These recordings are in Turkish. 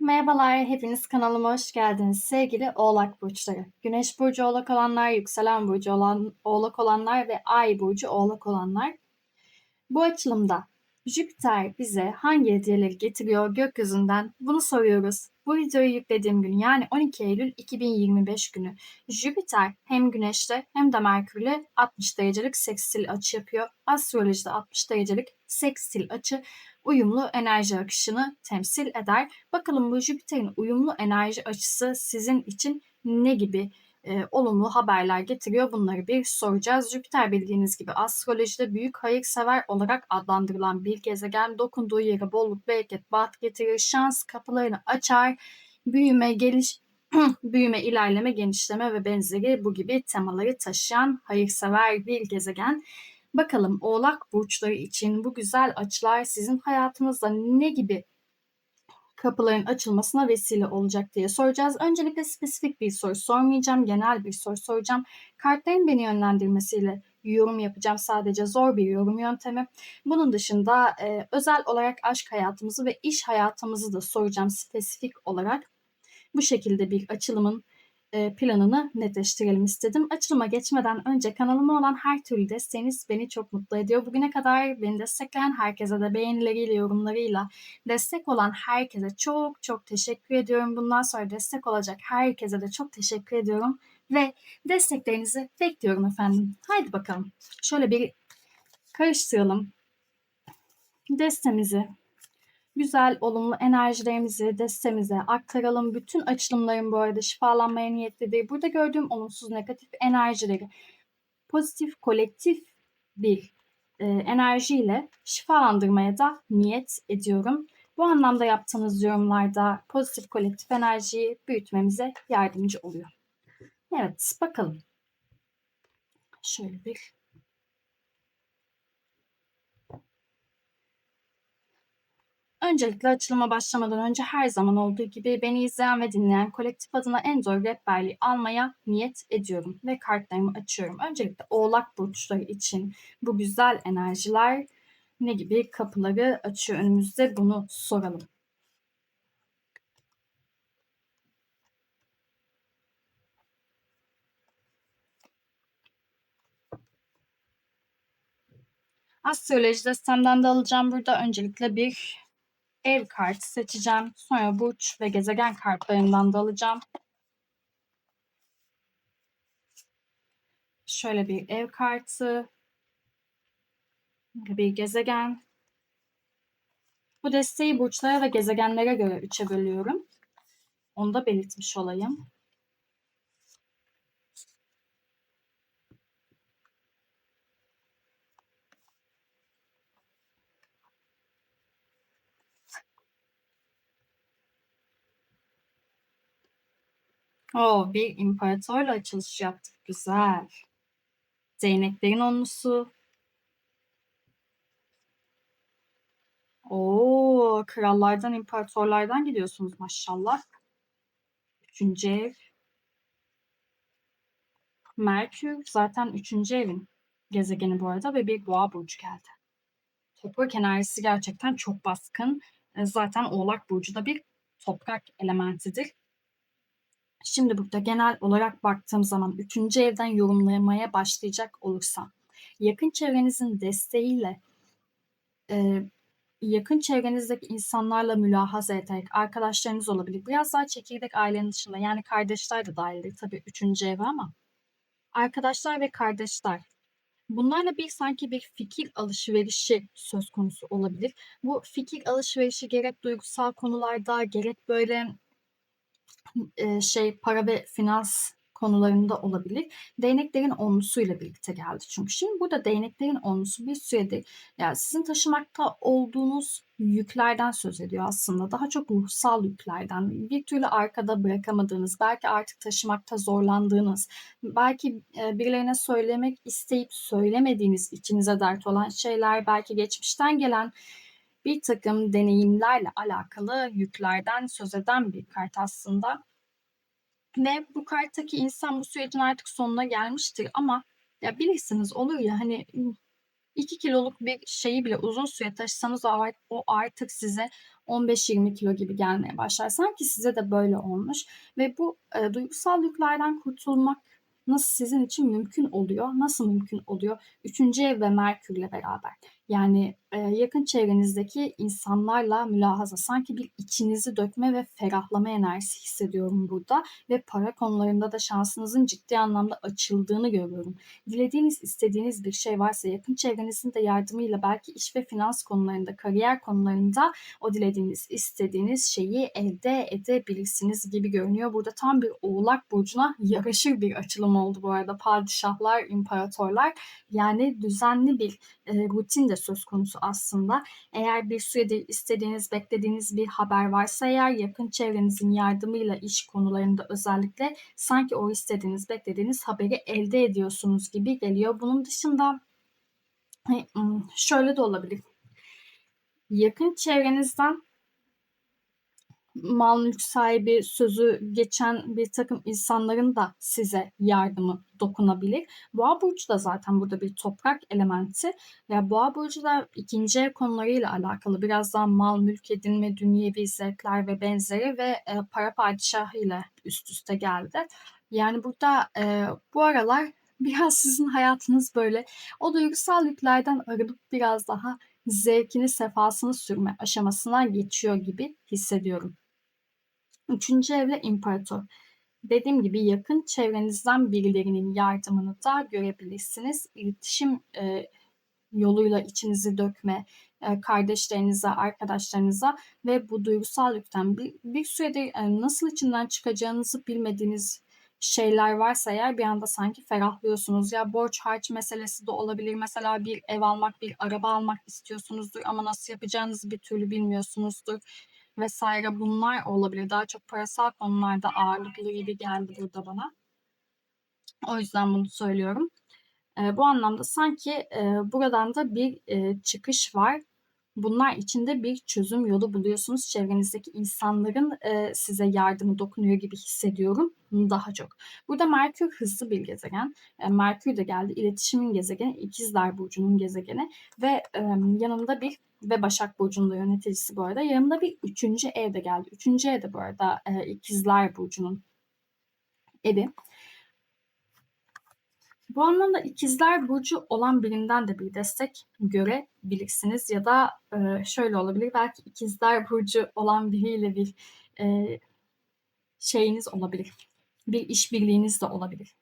Merhabalar, hepiniz kanalıma hoş geldiniz. Sevgili Oğlak Burçları. Güneş Burcu Oğlak olanlar, Yükselen Burcu olan, Oğlak olanlar ve Ay Burcu Oğlak olanlar. Bu açılımda Jüpiter bize hangi hediyeleri getiriyor gökyüzünden bunu soruyoruz. Bu videoyu yüklediğim gün yani 12 Eylül 2025 günü Jüpiter hem Güneş'te hem de Merkür'le 60 derecelik seksil açı yapıyor. Astrolojide 60 derecelik seksil açı uyumlu enerji akışını temsil eder. Bakalım bu Jüpiter'in uyumlu enerji açısı sizin için ne gibi e, olumlu haberler getiriyor bunları bir soracağız. Jüpiter bildiğiniz gibi astrolojide büyük hayırsever olarak adlandırılan bir gezegen dokunduğu yere bolluk, bereket, baht getirir, şans kapılarını açar, büyüme, geliş, büyüme, ilerleme, genişleme ve benzeri bu gibi temaları taşıyan hayırsever bir gezegen. Bakalım Oğlak burçları için bu güzel açılar sizin hayatınızda ne gibi kapıların açılmasına vesile olacak diye soracağız. Öncelikle spesifik bir soru sormayacağım, genel bir soru soracağım. Kartların beni yönlendirmesiyle yorum yapacağım. Sadece zor bir yorum yöntemi. Bunun dışında e, özel olarak aşk hayatımızı ve iş hayatımızı da soracağım spesifik olarak. Bu şekilde bir açılımın planını netleştirelim istedim. Açılıma geçmeden önce kanalıma olan her türlü desteğiniz beni çok mutlu ediyor. Bugüne kadar beni destekleyen herkese de beğenileriyle, yorumlarıyla destek olan herkese çok çok teşekkür ediyorum. Bundan sonra destek olacak herkese de çok teşekkür ediyorum. Ve desteklerinizi bekliyorum efendim. Haydi bakalım. Şöyle bir karıştıralım. Destemizi güzel, olumlu enerjilerimizi destemize aktaralım. Bütün açılımlarım bu arada şifalanmaya niyetlidir. Burada gördüğüm olumsuz, negatif enerjileri pozitif, kolektif bir e, enerjiyle şifalandırmaya da niyet ediyorum. Bu anlamda yaptığınız yorumlarda pozitif kolektif enerjiyi büyütmemize yardımcı oluyor. Evet, bakalım. Şöyle bir Öncelikle açılıma başlamadan önce her zaman olduğu gibi beni izleyen ve dinleyen kolektif adına en zor rehberliği almaya niyet ediyorum ve kartlarımı açıyorum. Öncelikle oğlak burçları için bu güzel enerjiler ne gibi kapıları açıyor önümüzde bunu soralım. Astroloji destemden de alacağım burada. Öncelikle bir ev kartı seçeceğim. Sonra burç ve gezegen kartlarından da alacağım. Şöyle bir ev kartı. Bir gezegen. Bu desteği burçlara ve gezegenlere göre üçe bölüyorum. Onu da belirtmiş olayım. O bir imparatorla açılış yaptık. Güzel. Değneklerin onlusu. Oo, krallardan, imparatorlardan gidiyorsunuz maşallah. Üçüncü ev. Merkür zaten üçüncü evin gezegeni bu arada ve bir boğa burcu geldi. Toprak enerjisi gerçekten çok baskın. E, zaten Oğlak Burcu da bir toprak elementidir. Şimdi burada genel olarak baktığım zaman üçüncü evden yorumlamaya başlayacak olursam yakın çevrenizin desteğiyle e, yakın çevrenizdeki insanlarla mülahaza ederek arkadaşlarınız olabilir. Biraz daha çekirdek ailenin dışında yani kardeşler de dahildir tabii üçüncü ev ama arkadaşlar ve kardeşler bunlarla bir sanki bir fikir alışverişi söz konusu olabilir. Bu fikir alışverişi gerek duygusal konularda gerek böyle şey para ve finans konularında olabilir. Değneklerin onlusuyla birlikte geldi çünkü. Şimdi burada değneklerin onlusu bir süredir yani sizin taşımakta olduğunuz yüklerden söz ediyor aslında. Daha çok ruhsal yüklerden. Bir türlü arkada bırakamadığınız, belki artık taşımakta zorlandığınız, belki birilerine söylemek isteyip söylemediğiniz içinize dert olan şeyler, belki geçmişten gelen bir takım deneyimlerle alakalı yüklerden söz eden bir kart aslında. Ve bu karttaki insan bu sürecin artık sonuna gelmiştir ama ya bilirsiniz olur ya hani 2 kiloluk bir şeyi bile uzun süre taşısanız o art o artık size 15-20 kilo gibi gelmeye başlar. Sanki size de böyle olmuş ve bu, eee, duygusal yüklerden kurtulmak nasıl sizin için mümkün oluyor? Nasıl mümkün oluyor? 3. ev ve Merkür'le beraber. Yani, eee, yakın çevrenizdeki insanlarla mülahaza, sanki bir içinizi dökme ve ferahlama enerjisi hissediyorum burada ve para konularında da şansınızın ciddi anlamda açıldığını görüyorum. Dilediğiniz, istediğiniz bir şey varsa yakın çevrenizin de yardımıyla belki iş ve finans konularında, kariyer konularında o dilediğiniz, istediğiniz şeyi elde edebilirsiniz gibi görünüyor. Burada tam bir Oğlak burcuna yaraşır bir açılım oldu bu arada. Padişahlar, imparatorlar yani düzenli bir, eee, rutin de söz konusu aslında. Eğer bir süredir istediğiniz, beklediğiniz bir haber varsa eğer yakın çevrenizin yardımıyla iş konularında özellikle sanki o istediğiniz, beklediğiniz haberi elde ediyorsunuz gibi geliyor. Bunun dışında hani, ımm, şöyle de olabilir. Yakın çevrenizden mal mülk sahibi sözü geçen bir takım insanların da size yardımı dokunabilir. Boğa burcu da zaten burada bir toprak elementi ve Boğa burcu da ikinci konularıyla alakalı biraz daha mal, mülk edinme, dünyevi zevkler ve benzeri ve e, para padişahı ile üst üste geldi. Yani burada e, bu aralar biraz sizin hayatınız böyle o duygusal yüklerden arınıp biraz daha zevkini, sefasını sürme aşamasına geçiyor gibi hissediyorum. Üçüncü evle imparator. Dediğim gibi yakın çevrenizden birilerinin yardımını da görebilirsiniz. İletişim e, yoluyla içinizi dökme, e, kardeşlerinize, arkadaşlarınıza ve bu duygusal yükten bir, bir süredir e, nasıl içinden çıkacağınızı bilmediğiniz şeyler varsa eğer bir anda sanki ferahlıyorsunuz. Ya borç harç meselesi de olabilir. Mesela bir ev almak, bir araba almak istiyorsunuzdur ama nasıl yapacağınızı bir türlü bilmiyorsunuzdur vesaire bunlar olabilir. Daha çok parasal konularda ağırlıklı gibi geldi burada bana. O yüzden bunu söylüyorum. E, bu anlamda sanki e, buradan da bir e, çıkış var. Bunlar içinde bir çözüm yolu buluyorsunuz. Çevrenizdeki insanların e, size yardımı dokunuyor gibi hissediyorum daha çok. Burada Merkür hızlı bir gezegen. E, Merkür de geldi. İletişimin gezegeni, İkizler Burcu'nun gezegeni ve e, yanında bir ve Başak Burcu'nun da yöneticisi bu arada. Yanında bir üçüncü ev de geldi. Üçüncü ev de bu arada e, İkizler Burcu'nun evi. Bu anlamda ikizler burcu olan birinden de bir destek görebilirsiniz ya da e, şöyle olabilir belki ikizler burcu olan biriyle bir e, şeyiniz olabilir. Bir işbirliğiniz de olabilir.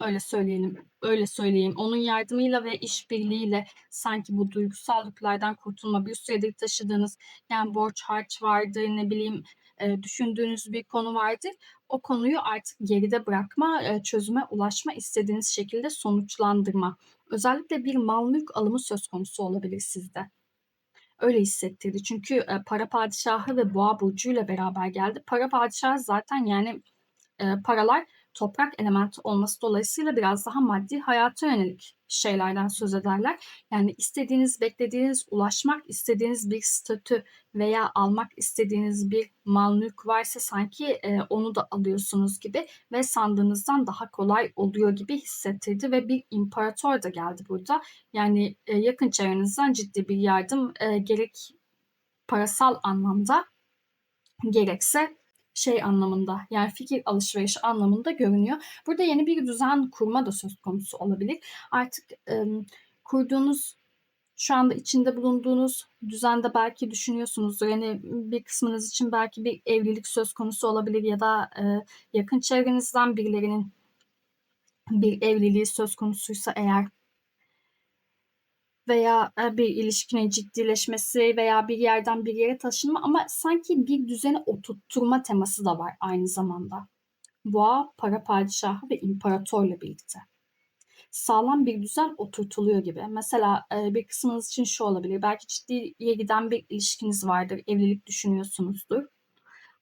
Öyle söyleyelim, öyle söyleyeyim. Onun yardımıyla ve işbirliğiyle sanki bu duygusallıklardan kurtulma, bir süredir taşıdığınız yani borç harç vardı, ne bileyim e, düşündüğünüz bir konu vardır. O konuyu artık geride bırakma, e, çözüme ulaşma, istediğiniz şekilde sonuçlandırma. Özellikle bir mal mülk alımı söz konusu olabilir sizde. Öyle hissettirdi. Çünkü e, para padişahı ve boğa burcuyla beraber geldi. Para padişahı zaten yani paralar toprak elementi olması dolayısıyla biraz daha maddi hayata yönelik şeylerden söz ederler. Yani istediğiniz, beklediğiniz, ulaşmak istediğiniz bir statü veya almak istediğiniz bir mal mülk varsa sanki e, onu da alıyorsunuz gibi ve sandığınızdan daha kolay oluyor gibi hissettirdi ve bir imparator da geldi burada. Yani e, yakın çevrenizden ciddi bir yardım e, gerek parasal anlamda gerekse şey anlamında yani fikir alışverişi anlamında görünüyor. Burada yeni bir düzen kurma da söz konusu olabilir. Artık e, kurduğunuz şu anda içinde bulunduğunuz düzende belki düşünüyorsunuzdur. Yani bir kısmınız için belki bir evlilik söz konusu olabilir ya da e, yakın çevrenizden birilerinin bir evliliği söz konusuysa eğer veya bir ilişkinin ciddileşmesi veya bir yerden bir yere taşınma ama sanki bir düzene oturtturma teması da var aynı zamanda. Boğa, para padişahı ve imparatorla birlikte. Sağlam bir düzen oturtuluyor gibi. Mesela bir kısmınız için şu olabilir. Belki ciddiye giden bir ilişkiniz vardır. Evlilik düşünüyorsunuzdur.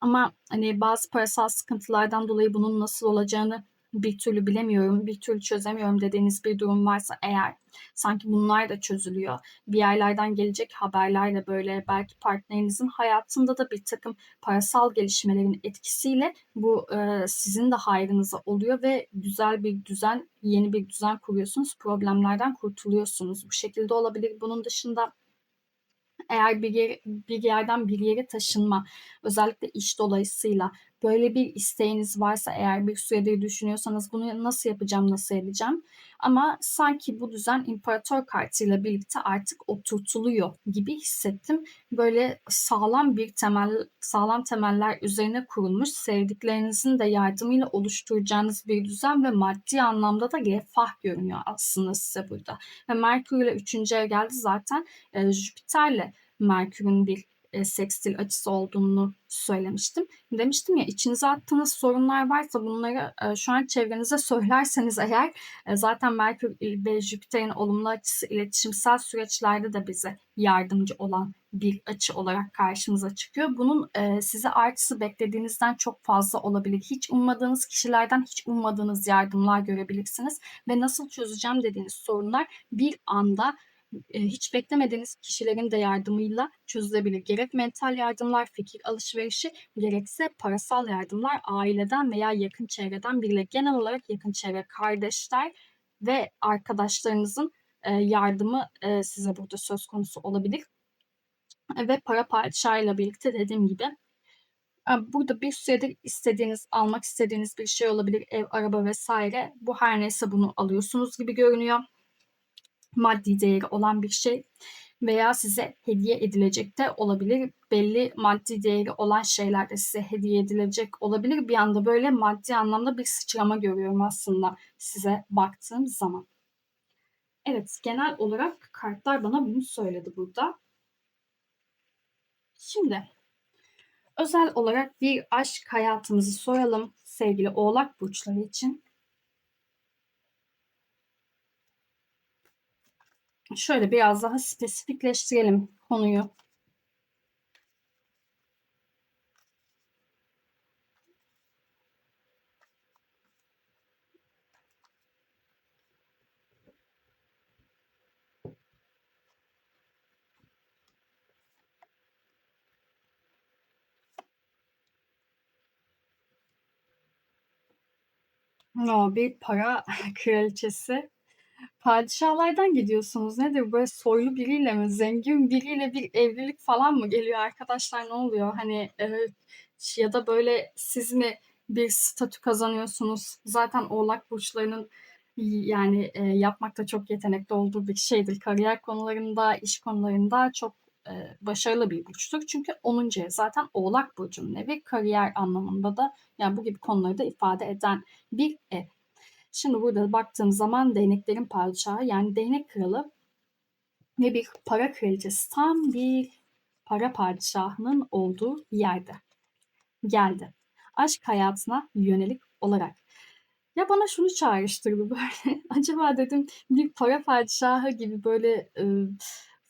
Ama hani bazı parasal sıkıntılardan dolayı bunun nasıl olacağını bir türlü bilemiyorum, bir türlü çözemiyorum dediğiniz bir durum varsa eğer sanki bunlar da çözülüyor. Bir yerlerden gelecek haberlerle böyle belki partnerinizin hayatında da bir takım parasal gelişmelerin etkisiyle bu e, sizin de hayrınıza oluyor ve güzel bir düzen, yeni bir düzen kuruyorsunuz. Problemlerden kurtuluyorsunuz. Bu şekilde olabilir. Bunun dışında eğer bir, yer, bir yerden bir yere taşınma, özellikle iş dolayısıyla böyle bir isteğiniz varsa eğer bir süredir düşünüyorsanız bunu nasıl yapacağım, nasıl edeceğim? Ama sanki bu düzen imparator kartıyla birlikte artık oturtuluyor gibi hissettim. Böyle sağlam bir temel, sağlam temeller üzerine kurulmuş, sevdiklerinizin de yardımıyla oluşturacağınız bir düzen ve maddi anlamda da refah görünüyor aslında size burada. Ve Merkür ile 3. ev geldi zaten e, Jüpiter'le Merkür'ün bir e, sekstil açısı olduğunu söylemiştim. Demiştim ya içinize attığınız sorunlar varsa bunları e, şu an çevrenize söylerseniz eğer e, zaten Merkür ve Jüpiter'in olumlu açısı iletişimsel süreçlerde de bize yardımcı olan bir açı olarak karşımıza çıkıyor. Bunun e, size artısı beklediğinizden çok fazla olabilir. Hiç ummadığınız kişilerden hiç ummadığınız yardımlar görebilirsiniz ve nasıl çözeceğim dediğiniz sorunlar bir anda hiç beklemediğiniz kişilerin de yardımıyla çözülebilir. Gerek mental yardımlar, fikir alışverişi, gerekse parasal yardımlar aileden veya yakın çevreden biriyle. Genel olarak yakın çevre, kardeşler ve arkadaşlarınızın yardımı size burada söz konusu olabilir. Ve para padişahıyla birlikte dediğim gibi Burada bir süredir istediğiniz, almak istediğiniz bir şey olabilir. Ev, araba vesaire. Bu her neyse bunu alıyorsunuz gibi görünüyor maddi değeri olan bir şey veya size hediye edilecek de olabilir. Belli maddi değeri olan şeyler de size hediye edilecek olabilir. Bir anda böyle maddi anlamda bir sıçrama görüyorum aslında size baktığım zaman. Evet, genel olarak kartlar bana bunu söyledi burada. Şimdi özel olarak bir aşk hayatımızı soralım sevgili Oğlak burçları için. Şöyle biraz daha spesifikleştirelim konuyu. No, bir para kraliçesi Padişahlardan gidiyorsunuz. Nedir böyle soylu biriyle mi, zengin biriyle bir evlilik falan mı geliyor arkadaşlar ne oluyor? Hani evet ya da böyle siz mi bir statü kazanıyorsunuz? Zaten Oğlak burçlarının yani e, yapmakta çok yetenekli olduğu bir şeydir. Kariyer konularında, iş konularında çok e, başarılı bir burçtur. Çünkü 10. ev zaten Oğlak burcunun evi. Kariyer anlamında da yani bu gibi konuları da ifade eden bir ev. Şimdi burada baktığım zaman değneklerin padişahı yani değnek kralı ve bir para kraliçesi tam bir para padişahının olduğu yerde geldi. Aşk hayatına yönelik olarak. Ya bana şunu çağrıştırdı böyle. Acaba dedim bir para padişahı gibi böyle e,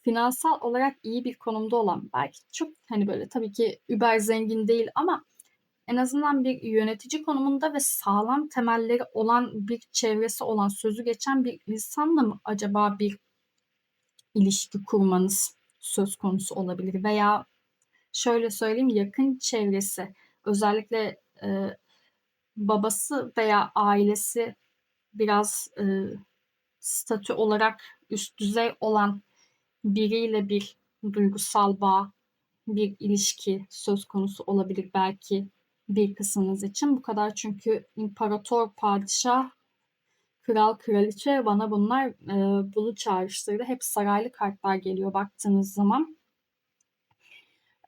finansal olarak iyi bir konumda olan belki çok hani böyle tabii ki über zengin değil ama en azından bir yönetici konumunda ve sağlam temelleri olan bir çevresi olan sözü geçen bir insanla mı acaba bir ilişki kurmanız söz konusu olabilir? Veya şöyle söyleyeyim yakın çevresi özellikle e, babası veya ailesi biraz e, statü olarak üst düzey olan biriyle bir duygusal bağ, bir ilişki söz konusu olabilir belki bir kısmınız için. Bu kadar çünkü imparator, padişah, kral, kraliçe bana bunlar e, bunu çağrıştırdı. Hep saraylı kartlar geliyor baktığınız zaman.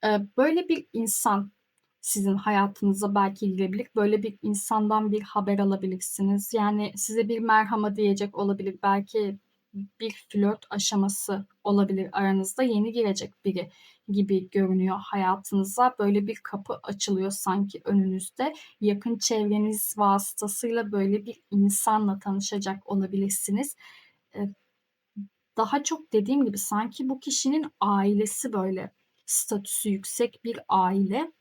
E, böyle bir insan sizin hayatınıza belki girebilir. Böyle bir insandan bir haber alabilirsiniz. Yani size bir merhama diyecek olabilir. Belki bir flört aşaması olabilir aranızda yeni girecek biri gibi görünüyor hayatınıza. Böyle bir kapı açılıyor sanki önünüzde. Yakın çevreniz vasıtasıyla böyle bir insanla tanışacak olabilirsiniz. Daha çok dediğim gibi sanki bu kişinin ailesi böyle statüsü yüksek bir aile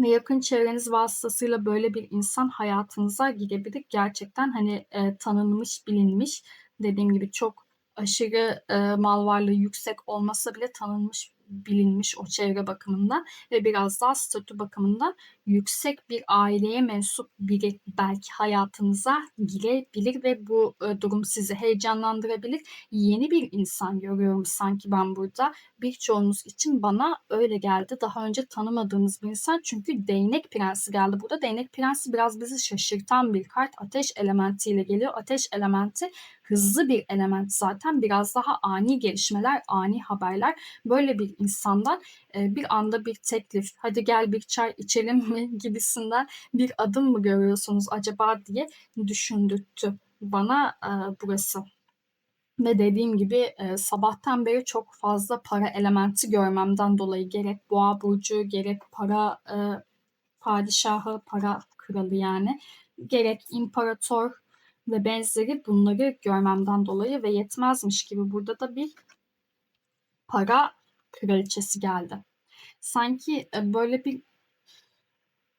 ve yakın çevreniz vasıtasıyla böyle bir insan hayatınıza girebilir. Gerçekten hani e, tanınmış, bilinmiş. Dediğim gibi çok aşırı e, mal varlığı yüksek olmasa bile tanınmış bilinmiş o çevre bakımından ve biraz daha statü bakımından yüksek bir aileye mensup biri belki hayatınıza girebilir ve bu e, durum sizi heyecanlandırabilir. Yeni bir insan görüyorum sanki ben burada. Birçoğunuz için bana öyle geldi. Daha önce tanımadığınız bir insan çünkü değnek prensi geldi. Burada değnek prensi biraz bizi şaşırtan bir kart. Ateş elementiyle geliyor. Ateş elementi hızlı bir element zaten. Biraz daha ani gelişmeler, ani haberler. Böyle bir insandan e, bir anda bir teklif, hadi gel bir çay içelim mi gibisinden bir adım mı görüyorsunuz acaba diye düşündürttü bana e, burası. Ve dediğim gibi e, sabahtan beri çok fazla para elementi görmemden dolayı gerek boğa burcu gerek para e, padişahı, para kralı yani gerek imparator ve benzeri bunları görmemden dolayı ve yetmezmiş gibi burada da bir para kraliçesi geldi. Sanki e, böyle bir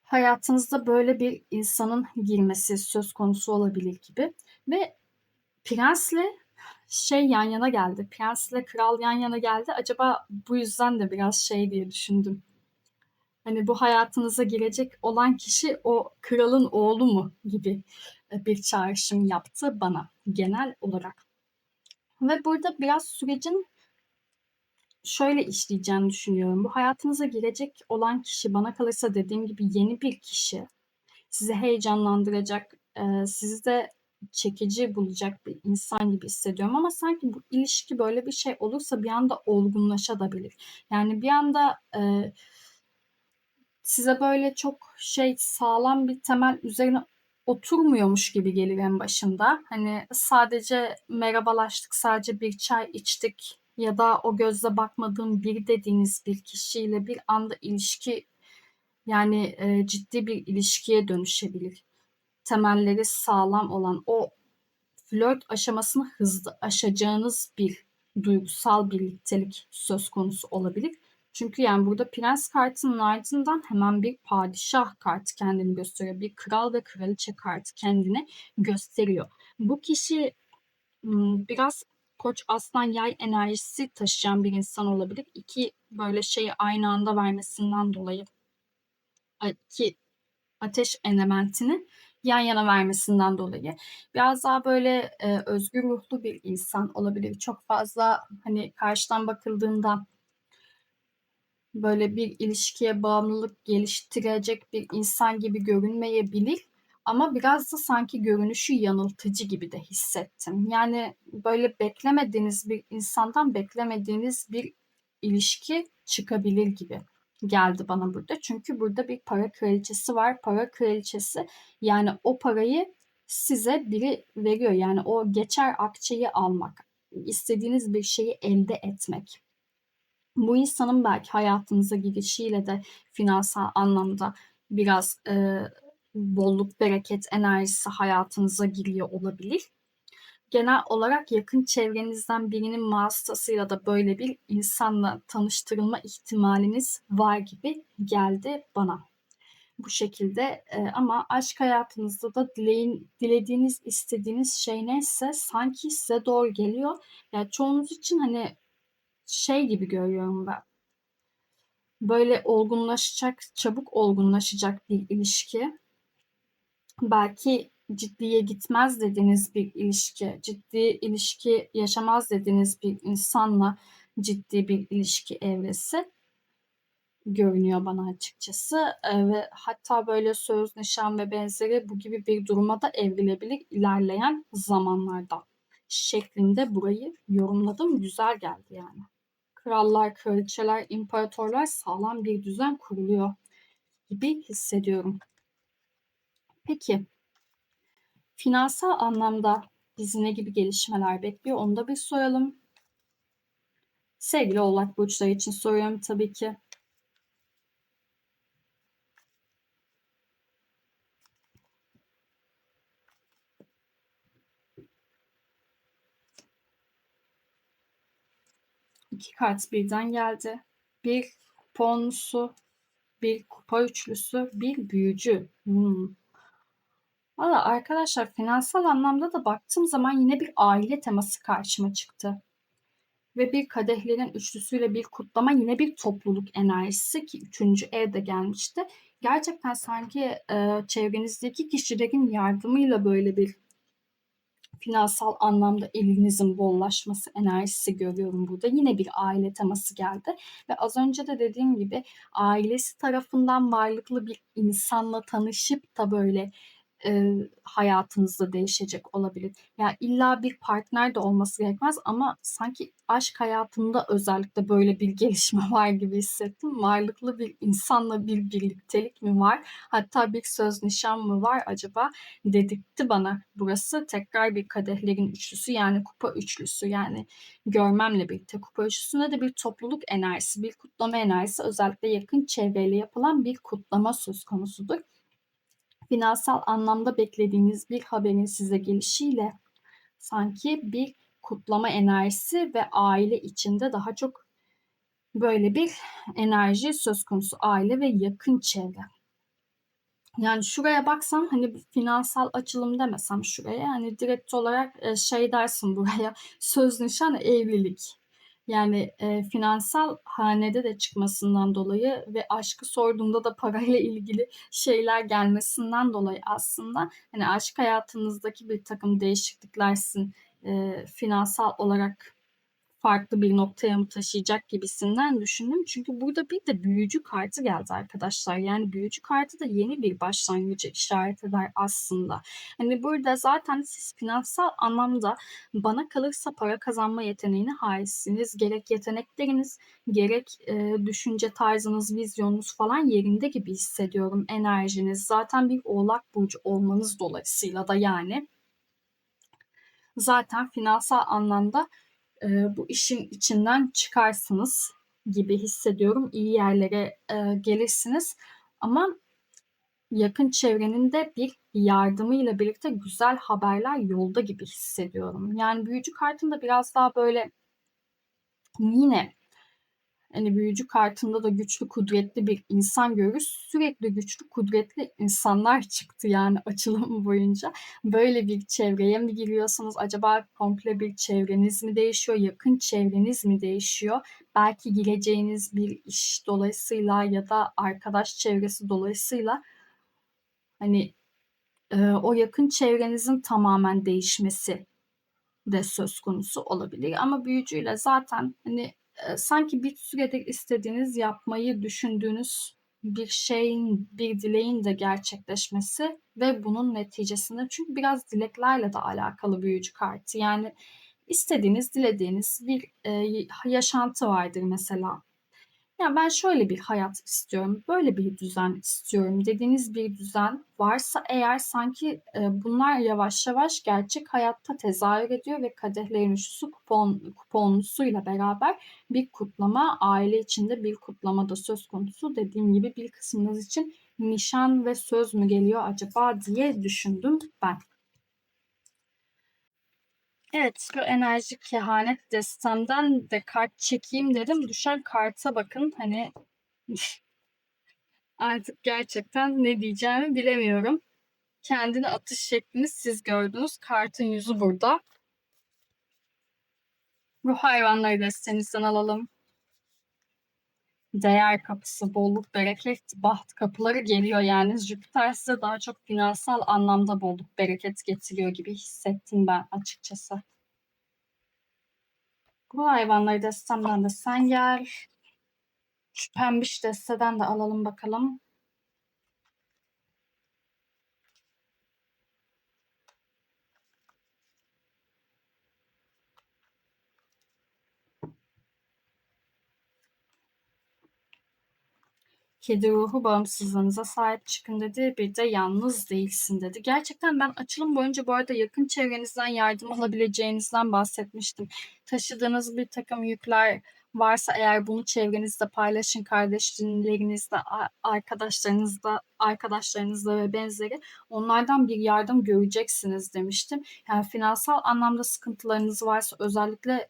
hayatınızda böyle bir insanın girmesi söz konusu olabilir gibi ve prensle şey yan yana geldi. Prensle kral yan yana geldi. Acaba bu yüzden de biraz şey diye düşündüm. Hani bu hayatınıza girecek olan kişi o kralın oğlu mu gibi e, bir çağrışım yaptı bana genel olarak. Ve burada biraz sürecin şöyle işleyeceğini düşünüyorum. Bu hayatınıza girecek olan kişi bana kalırsa dediğim gibi yeni bir kişi. Sizi heyecanlandıracak, e, sizi de çekici bulacak bir insan gibi hissediyorum ama sanki bu ilişki böyle bir şey olursa bir anda olgunlaşabilir. Yani bir anda e, size böyle çok şey sağlam bir temel üzerine oturmuyormuş gibi gelir en başında. Hani sadece merhabalaştık, sadece bir çay içtik ya da o gözle bakmadığım bir dediğiniz bir kişiyle bir anda ilişki yani e, ciddi bir ilişkiye dönüşebilir. Temelleri sağlam olan o flört aşamasını hızlı aşacağınız bir duygusal birliktelik söz konusu olabilir. Çünkü yani burada prens kartının ardından hemen bir padişah kartı kendini gösteriyor. Bir kral ve kraliçe kartı kendini gösteriyor. Bu kişi biraz koç aslan yay enerjisi taşıyan bir insan olabilir. İki böyle şeyi aynı anda vermesinden dolayı iki ateş elementini yan yana vermesinden dolayı biraz daha böyle e, özgür ruhlu bir insan olabilir. Çok fazla hani karşıdan bakıldığında böyle bir ilişkiye bağımlılık geliştirecek bir insan gibi görünmeyebilir. Ama biraz da sanki görünüşü yanıltıcı gibi de hissettim. Yani böyle beklemediğiniz bir insandan beklemediğiniz bir ilişki çıkabilir gibi geldi bana burada. Çünkü burada bir para kraliçesi var. Para kraliçesi yani o parayı size biri veriyor. Yani o geçer akçeyi almak, istediğiniz bir şeyi elde etmek. Bu insanın belki hayatınıza girişiyle de finansal anlamda biraz e, bolluk, bereket enerjisi hayatınıza giriyor olabilir. Genel olarak yakın çevrenizden birinin vasıtasıyla da böyle bir insanla tanıştırılma ihtimaliniz var gibi geldi bana. Bu şekilde e, ama aşk hayatınızda da dileyin, dilediğiniz, istediğiniz şey neyse sanki size doğru geliyor. Yani çoğunuz için hani şey gibi görüyorum ben. Böyle olgunlaşacak, çabuk olgunlaşacak bir ilişki. Belki ciddiye gitmez dediğiniz bir ilişki, ciddi ilişki yaşamaz dediğiniz bir insanla ciddi bir ilişki evresi görünüyor bana açıkçası. E, ve hatta böyle söz, nişan ve benzeri bu gibi bir duruma da evrilebilir ilerleyen zamanlarda şeklinde burayı yorumladım. Güzel geldi yani krallar, kraliçeler, imparatorlar sağlam bir düzen kuruluyor gibi hissediyorum. Peki finansal anlamda bizi ne gibi gelişmeler bekliyor onu da bir soralım. Sevgili Oğlak Burçları için soruyorum tabii ki. İki kart birden geldi. Bir kuponlusu bir kupa üçlüsü, bir büyücü. Hmm. Valla arkadaşlar finansal anlamda da baktığım zaman yine bir aile teması karşıma çıktı. Ve bir kadehlerin üçlüsüyle bir kutlama yine bir topluluk enerjisi ki üçüncü evde gelmişti. Gerçekten sanki e, çevrenizdeki kişilerin yardımıyla böyle bir finansal anlamda elinizin bollaşması enerjisi görüyorum burada. Yine bir aile teması geldi ve az önce de dediğim gibi ailesi tarafından varlıklı bir insanla tanışıp da böyle e, hayatınızda değişecek olabilir. Yani illa bir partner de olması gerekmez ama sanki aşk hayatında özellikle böyle bir gelişme var gibi hissettim. Varlıklı bir insanla bir birliktelik mi var? Hatta bir söz nişan mı var acaba dedirtti bana. Burası tekrar bir kadehlerin üçlüsü yani kupa üçlüsü yani görmemle birlikte kupa üçlüsünde de bir topluluk enerjisi, bir kutlama enerjisi özellikle yakın çevreyle yapılan bir kutlama söz konusudur finansal anlamda beklediğiniz bir haberin size gelişiyle sanki bir kutlama enerjisi ve aile içinde daha çok böyle bir enerji söz konusu aile ve yakın çevre. Yani şuraya baksam hani finansal açılım demesem şuraya hani direkt olarak e, şey dersin buraya söz nişan evlilik. Yani e, finansal hanede de çıkmasından dolayı ve aşkı sorduğunda da parayla ilgili şeyler gelmesinden dolayı aslında hani aşk hayatınızdaki bir takım değişiklikler sizin e, finansal olarak farklı bir noktaya mı taşıyacak gibisinden düşündüm. Çünkü burada bir de büyücü kartı geldi arkadaşlar. Yani büyücü kartı da yeni bir başlangıcı işaret eder aslında. Hani burada zaten siz finansal anlamda bana kalırsa para kazanma yeteneğine haizsiniz. Gerek yetenekleriniz, gerek e, düşünce tarzınız, vizyonunuz falan yerinde gibi hissediyorum. Enerjiniz zaten bir oğlak burcu olmanız dolayısıyla da yani zaten finansal anlamda e, bu işin içinden çıkarsınız gibi hissediyorum. İyi yerlere e, gelirsiniz. Ama yakın çevrenin de bir yardımıyla birlikte güzel haberler yolda gibi hissediyorum. Yani büyücü kartında biraz daha böyle yine hani büyücü kartında da güçlü kudretli bir insan görürüz. Sürekli güçlü kudretli insanlar çıktı yani açılım boyunca. Böyle bir çevreye mi giriyorsunuz? Acaba komple bir çevreniz mi değişiyor? Yakın çevreniz mi değişiyor? Belki gireceğiniz bir iş dolayısıyla ya da arkadaş çevresi dolayısıyla hani e, o yakın çevrenizin tamamen değişmesi de söz konusu olabilir. Ama büyücüyle zaten hani sanki bir süredir istediğiniz, yapmayı düşündüğünüz bir şeyin, bir dileğin de gerçekleşmesi ve bunun neticesinde çünkü biraz dileklerle de alakalı büyücü kartı. Yani istediğiniz, dilediğiniz bir e, yaşantı vardır mesela. Ya ben şöyle bir hayat istiyorum, böyle bir düzen istiyorum dediğiniz bir düzen varsa eğer sanki e, bunlar yavaş yavaş gerçek hayatta tezahür ediyor ve kadehlerin üçlüsü kupon, kuponlusuyla beraber bir kutlama, aile içinde bir kutlama da söz konusu. Dediğim gibi bir kısmınız için nişan ve söz mü geliyor acaba diye düşündüm ben. Evet, bu enerjik kehanet destemden de kart çekeyim dedim. Düşen karta bakın hani artık gerçekten ne diyeceğimi bilemiyorum. Kendini atış şeklini siz gördünüz. Kartın yüzü burada. Bu hayvanları destenizden alalım. Değer kapısı, bolluk, bereket, baht kapıları geliyor yani. Jüpiter size daha çok finansal anlamda bolluk, bereket getiriyor gibi hissettim ben açıkçası. Bu hayvanları destemden de sen gel. Şu pembiş desteden de alalım bakalım. Kedi ruhu bağımsızlığınıza sahip çıkın dedi. Bir de yalnız değilsin dedi. Gerçekten ben açılım boyunca bu arada yakın çevrenizden yardım alabileceğinizden bahsetmiştim. Taşıdığınız bir takım yükler varsa eğer bunu çevrenizde paylaşın kardeşlerinizle, arkadaşlarınızla, arkadaşlarınızla ve benzeri onlardan bir yardım göreceksiniz demiştim. Yani finansal anlamda sıkıntılarınız varsa özellikle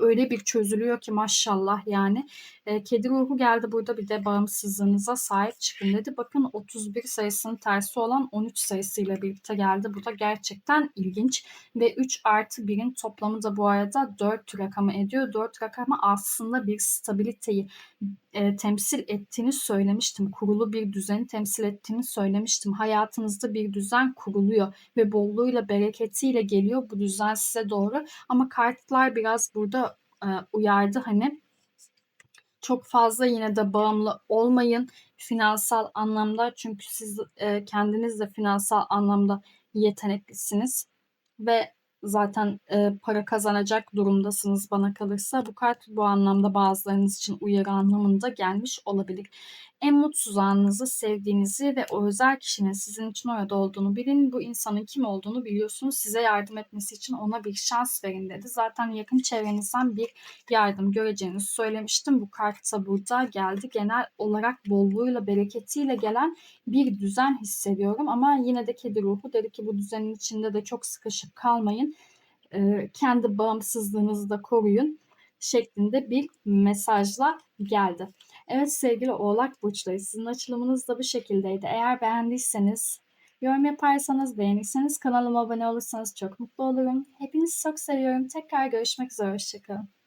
öyle bir çözülüyor ki maşallah yani. E, kedi ruhu geldi burada bir de bağımsızlığınıza sahip çıkın dedi. Bakın 31 sayısının tersi olan 13 sayısıyla birlikte geldi. Bu da gerçekten ilginç. Ve 3 artı 1'in toplamı da bu arada 4 rakamı ediyor. 4 rakamı aslında bir stabiliteyi e, temsil ettiğini söylemiştim. Kurulu bir düzeni temsil ettiğini söylemiştim. Hayatınızda bir düzen kuruluyor ve bolluğuyla, bereketiyle geliyor bu düzen size doğru. Ama kartlar biraz burada e, uyardı hani çok fazla yine de bağımlı olmayın finansal anlamda çünkü siz e, kendiniz de finansal anlamda yeteneklisiniz ve zaten e, para kazanacak durumdasınız bana kalırsa. Bu kart bu anlamda bazılarınız için uyarı anlamında gelmiş olabilir. En mutsuz anınızı, sevdiğinizi ve o özel kişinin sizin için orada olduğunu bilin. Bu insanın kim olduğunu biliyorsunuz. Size yardım etmesi için ona bir şans verin dedi. Zaten yakın çevrenizden bir yardım göreceğinizi söylemiştim. Bu kart da burada geldi. Genel olarak bolluğuyla, bereketiyle gelen bir düzen hissediyorum. Ama yine de kedi ruhu dedi ki bu düzenin içinde de çok sıkışıp kalmayın. Ee, kendi bağımsızlığınızı da koruyun şeklinde bir mesajla geldi. Evet sevgili Oğlak Burçları sizin açılımınız da bu şekildeydi. Eğer beğendiyseniz yorum yaparsanız beğenirseniz kanalıma abone olursanız çok mutlu olurum. Hepinizi çok seviyorum. Tekrar görüşmek üzere. Hoşçakalın.